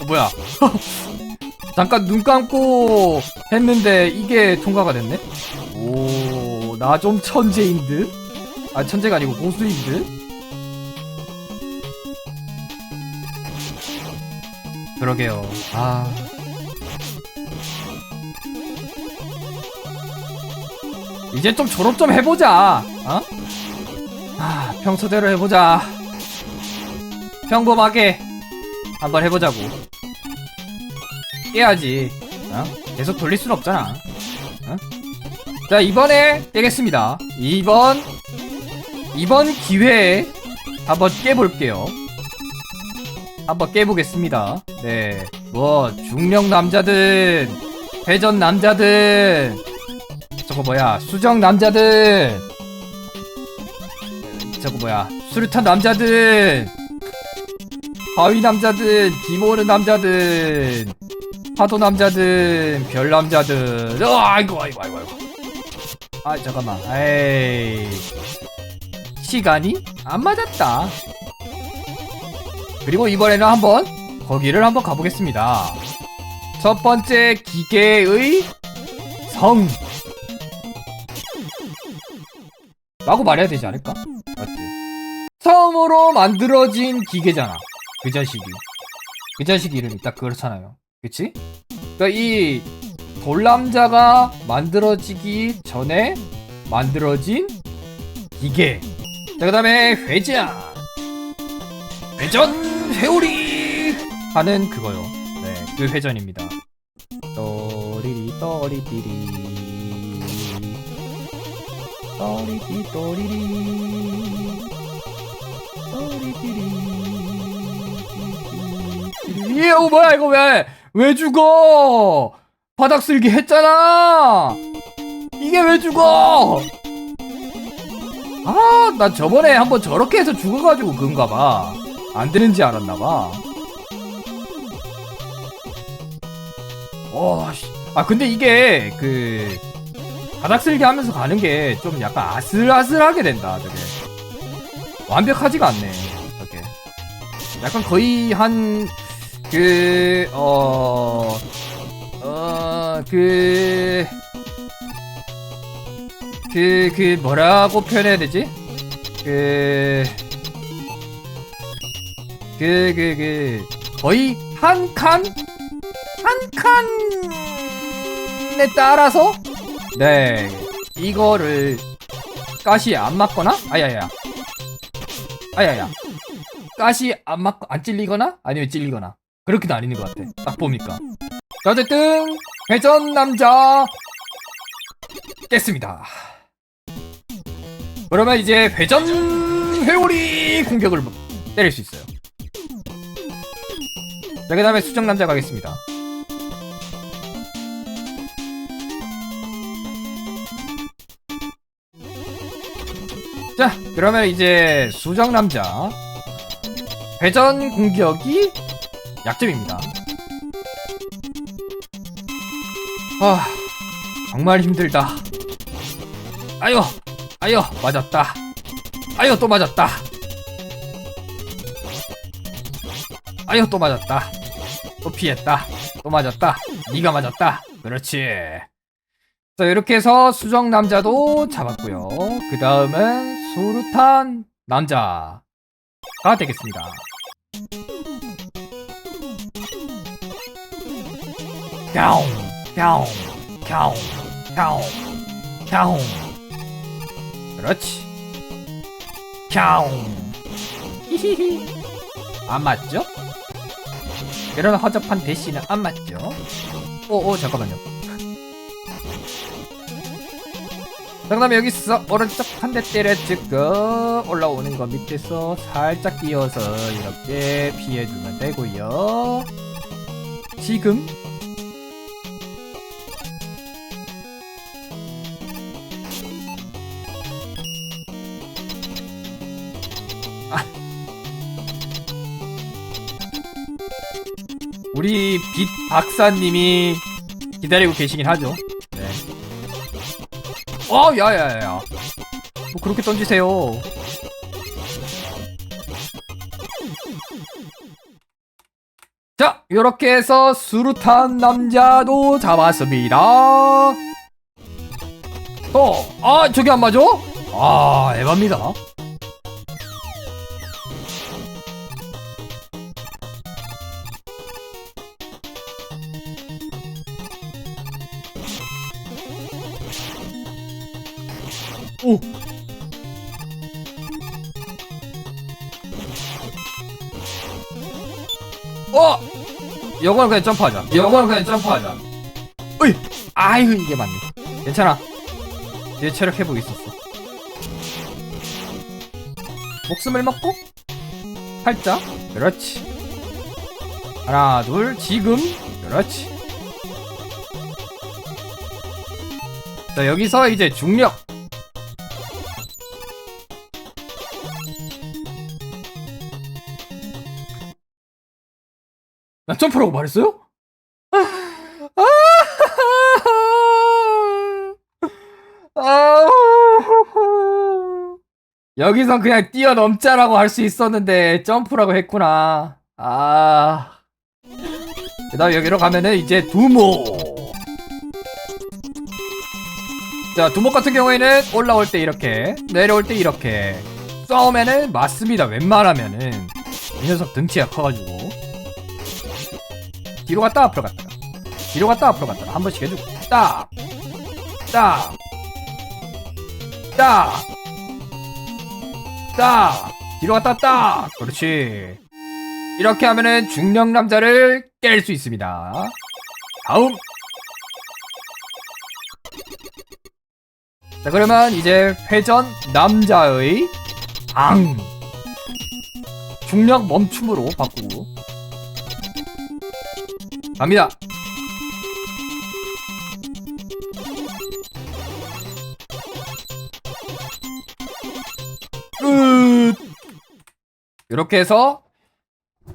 어, 뭐야? 잠깐 눈 감고 했는데 이게 통과가 됐네? 오, 나 좀 천재인 듯? 아, 천재가 아니고 고수인 듯? 그러게요. 아. 이제 좀 졸업 좀 해보자. 어? 아, 평소대로 해보자. 평범하게 한번 해보자고. 깨야지. 어? 계속 돌릴 순 없잖아. 어? 자, 이번에 깨겠습니다. 이번, 이번 기회에 한번 깨볼게요. 한번 깨보겠습니다. 네. 뭐, 중령 남자든, 회전 남자든, 저거 뭐야, 수정 남자든, 저거 뭐야, 수류탄 남자든, 바위 남자든, 기모르 남자든, 파도 남자든, 별 남자든, 어, 아이고, 아이고, 아이고, 아이고. 아, 잠깐만, 에이. 시간이 안 맞았다. 그리고 이번에는 한번 거기를 한번 가보겠습니다. 첫 번째 기계의 성. 라고 말해야 되지 않을까? 맞지? 처음으로 만들어진 기계잖아. 그 자식이. 그 자식 이름이 딱 그렇잖아요. 그치? 그니까 이 돌남자가 만들어지기 전에 만들어진 기계. 자, 그 다음에 회전. 회전 회오리 하는 그거요. 네, 그 회전입니다. 또리리 또리띠리 또리띠 또리리 또리띠리 이어 뭐야 이거 왜 왜 죽어? 바닥 쓸기 했잖아. 이게 왜 죽어? 아, 나 저번에 한번 저렇게 해서 죽어가지고 그런가 봐. 안 되는지 알았나 봐. 어, 씨. 아, 근데 이게, 그, 바닥 쓸기 하면서 가는 게 좀 약간 아슬아슬하게 된다, 저게. 완벽하지가 않네, 저게. 약간 거의 한, 그, 어, 어, 그, 그, 그, 뭐라고 표현해야 되지? 그, 그, 그, 그, 거의 한 칸? 한 칸에 따라서? 네, 이거를 가시 안 맞거나? 아야야. 아야야. 가시 안 맞고, 안 찔리거나? 아니면 찔리거나. 그렇게는 아닌 것 같아. 딱 보니까. 자, 어쨌든, 회전 남자, 깼습니다. 그러면 이제 회전 회오리 공격을 때릴 수 있어요. 자, 그 다음에 수정 남자 가겠습니다. 자, 그러면 이제 수정 남자 회전 공격이 약점입니다. 아, 정말 힘들다. 아유, 아유, 맞았다. 아유, 또 맞았다. 아유, 또 맞았다. 또 피했다. 또 맞았다. 네가 맞았다. 그렇지. 자, 이렇게 해서 수정 남자도 잡았고요. 그 다음은 수류탄 남자가 되겠습니다. 갸옹, 갸옹, 갸옹. 그렇지. 갸옹. 히히히. 안 맞죠? 이런 허접한 대시는 안 맞죠? 오, 오, 잠깐만요. 자, 그 다음에 여기서 오른쪽 한 대 때려주고 올라오는 거 밑에서 살짝 띄어서 이렇게 피해주면 되고요. 지금 우리 빛 박사님이 기다리고 계시긴 하죠. 네. 어, 야야야야. 뭐 그렇게 던지세요. 자, 이렇게 해서 수루탄 남자도 잡았습니다. 어, 아, 저기 안 맞아? 아, 에바입니다. 어! 요거는 그냥 점프하자. 요거는 그냥 점프하자. 어이! 아이고, 이게 맞네. 괜찮아. 내 체력 회복이 있었어. 목숨을 먹고, 살짝. 그렇지. 하나, 둘, 지금. 그렇지. 자, 여기서 이제 중력. 나 점프라고 말했어요? 여기선 그냥 뛰어넘자라고 할 수 있었는데 점프라고 했구나. 아. 그다음 여기로 가면은 이제 두모. 자 두목 같은 경우에는 올라올 때 이렇게 내려올 때 이렇게 싸우면은 맞습니다. 웬만하면은 이 녀석 등치가 커가지고 뒤로 갔다 앞으로 갔다 뒤로 갔다 앞으로 갔다 한 번씩 해주고 딱! 딱! 딱! 딱! 뒤로 갔다 딱! 그렇지 이렇게 하면은 중력 남자를 깰 수 있습니다 다음 자 그러면 이제 회전 남자의 방 중력 멈춤으로 바꾸고 갑니다. 끝. 이렇게 해서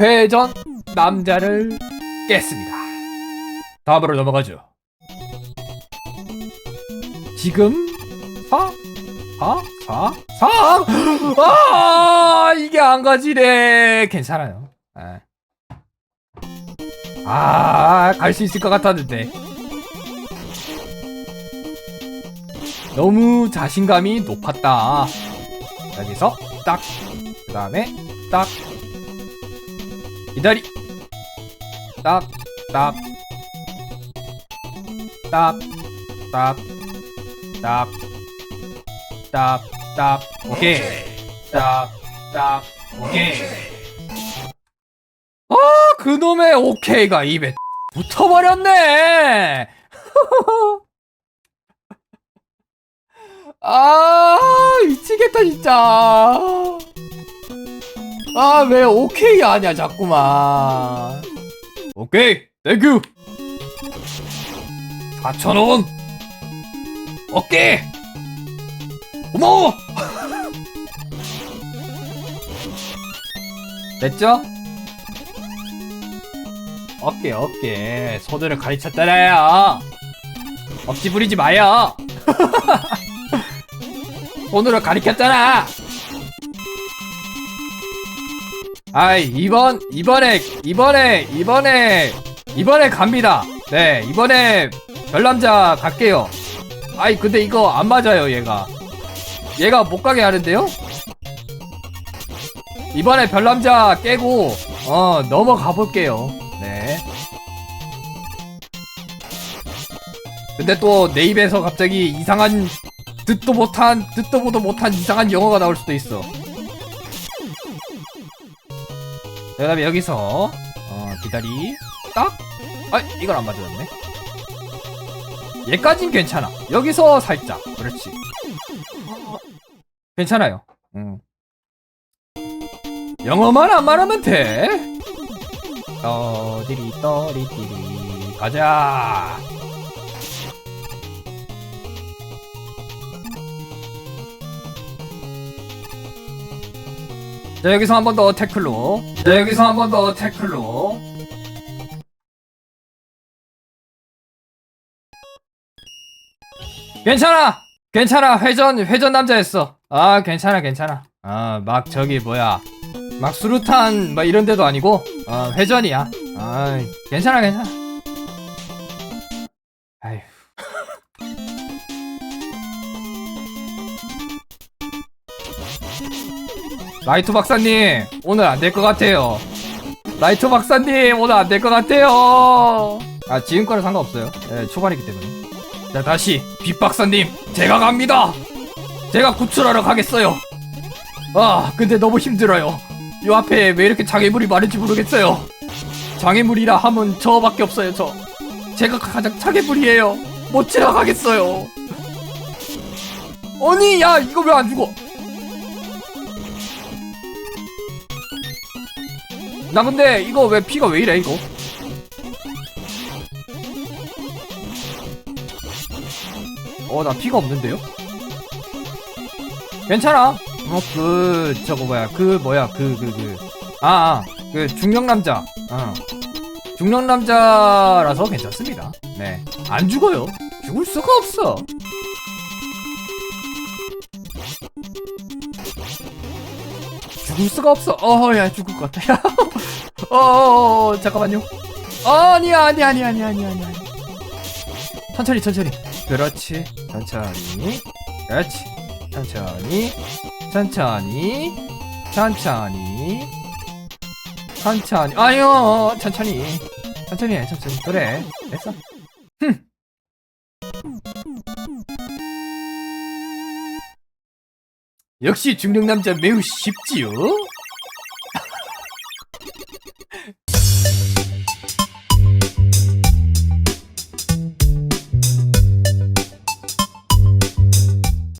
회전 남자를 깼습니다. 다음으로 넘어가죠. 지금 4, 4, 4, 4. 아, 이게 안 가지네. 괜찮아요. 예. 아, 갈 수 있을 것 같았는데. 너무 자신감이 높았다. 여기서 딱, 그 다음에 딱, 기다리, 딱, 딱, 딱, 딱, 딱, 딱, 딱, 오케이. 딱, 딱, 오케이. 아, 그놈의 오케이가 입에 붙어버렸네! 아, 미치겠다, 진짜. 아, 왜 오케이 하냐, 자꾸만. 오케이, 땡큐. 4,000원. 오케이. 고마워. 됐죠? 어깨 어깨. 손으로 가르쳤잖아요 억지 부리지 마요. 손으로 가르쳤잖아. 아이 이번 이번에 이번에 이번에 이번에 갑니다. 네 이번에 별남자 갈게요. 아이 근데 이거 안 맞아요 얘가. 얘가 못 가게 하는데요? 이번에 별남자 깨고 어 넘어가 볼게요 네. 근데 또 내 입에서 갑자기 이상한 듣도 못한 듣도 보도 못한 이상한 영어가 나올 수도 있어. 그다음에 여기서 어 기다리 딱. 아 이건 안 맞았네. 얘까진 괜찮아. 여기서 살짝. 그렇지. 괜찮아요. 응. 영어만 안 말하면 돼. 떠디리 떠리띠리 가자! 자 여기서 한 번 더 태클로. 자 여기서 한 번 더 태클로. 괜찮아! 괜찮아! 회전 회전 남자였어. 아 괜찮아 괜찮아. 아 막 저기 뭐야 막 수류탄 막 이런 데도 아니고 아 회전이야. 아 괜찮아 괜찮아. 아휴. 라이트 박사님 오늘 안 될 것 같아요. 라이트 박사님 오늘 안 될 것 같아요. 아 지금 거는 상관없어요. 예, 초반이기 때문에. 자 다시 빛 박사님 제가 갑니다. 제가 구출하러 가겠어요. 아 근데 너무 힘들어요 요 앞에 왜 이렇게 장애물이 많은지 모르겠어요. 장애물이라 하면 저밖에 없어요 저. 제가 가장 장애물이에요. 못 지나가겠어요. 아니 야 이거 왜 안 죽어? 나 근데 이거 왜 피가 왜 이래 이거? 어 나 피가 없는데요? 괜찮아 어그 저거 뭐야 그 뭐야 그 그 그 아 그 중년 남자. 어. 중년 남자라서 괜찮습니다. 네안 죽어요. 죽을 수가 없어. 죽을 수가 없어. 어야 죽을 것 같아. 어어어 잠깐만요. 아니야 아니야 아니야 아니야 아니야 아니야 천천히 천천히. 그렇지. 천천히. 그렇지. 천천히 천천히 천천히 천천히. 아유 천천히. 천천히 해 천천히. 그래 됐어. 흠. 역시 중력 남자 매우 쉽지요